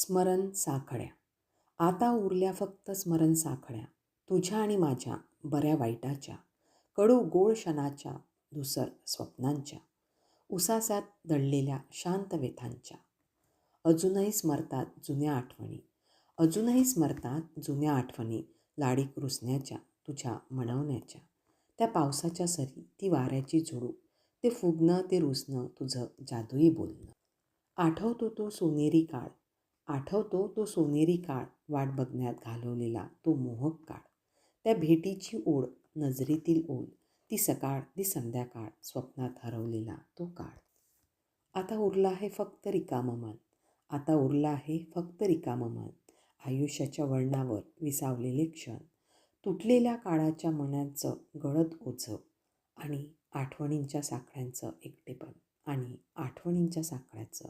स्मरण साखळ्या आता उरल्या फक्त स्मरण साखळ्या तुझ्या आणि माझ्या बऱ्या वाईटाच्या. कडू गोड क्षणाच्या धुसर स्वप्नांच्या. उसासात दडलेल्या शांत व्यथांच्या. अजूनही स्मरतात जुन्या आठवणी. अजूनही स्मरतात जुन्या आठवणी लाडीक रुसण्याच्या तुझ्या म्हणवण्याच्या. त्या पावसाच्या सरी ती वाऱ्याची झुडू. ते फुगणं ते रुसणं तुझं जादुई बोलणं. आठवतो तो सोनेरी काळ. आठवतो तो सोनेरी काळ वाट बघण्यात घालवलेला तो मोहक काळ. त्या भेटीची ओढ नजरेतील ओढ ती सकाळ ती संध्याकाळ स्वप्नात हरवलेला तो काळ. आता उरला आहे फक्त रिकामं मन. आता उरला आहे फक्त रिकामं मन. आयुष्याच्या वळणावर विसावलेले क्षण. तुटलेल्या काळाच्या मनाचं गळत ओझं आणि आठवणींच्या साखळ्यांचं एकटेपण आणि आठवणींच्या साखळ्याचं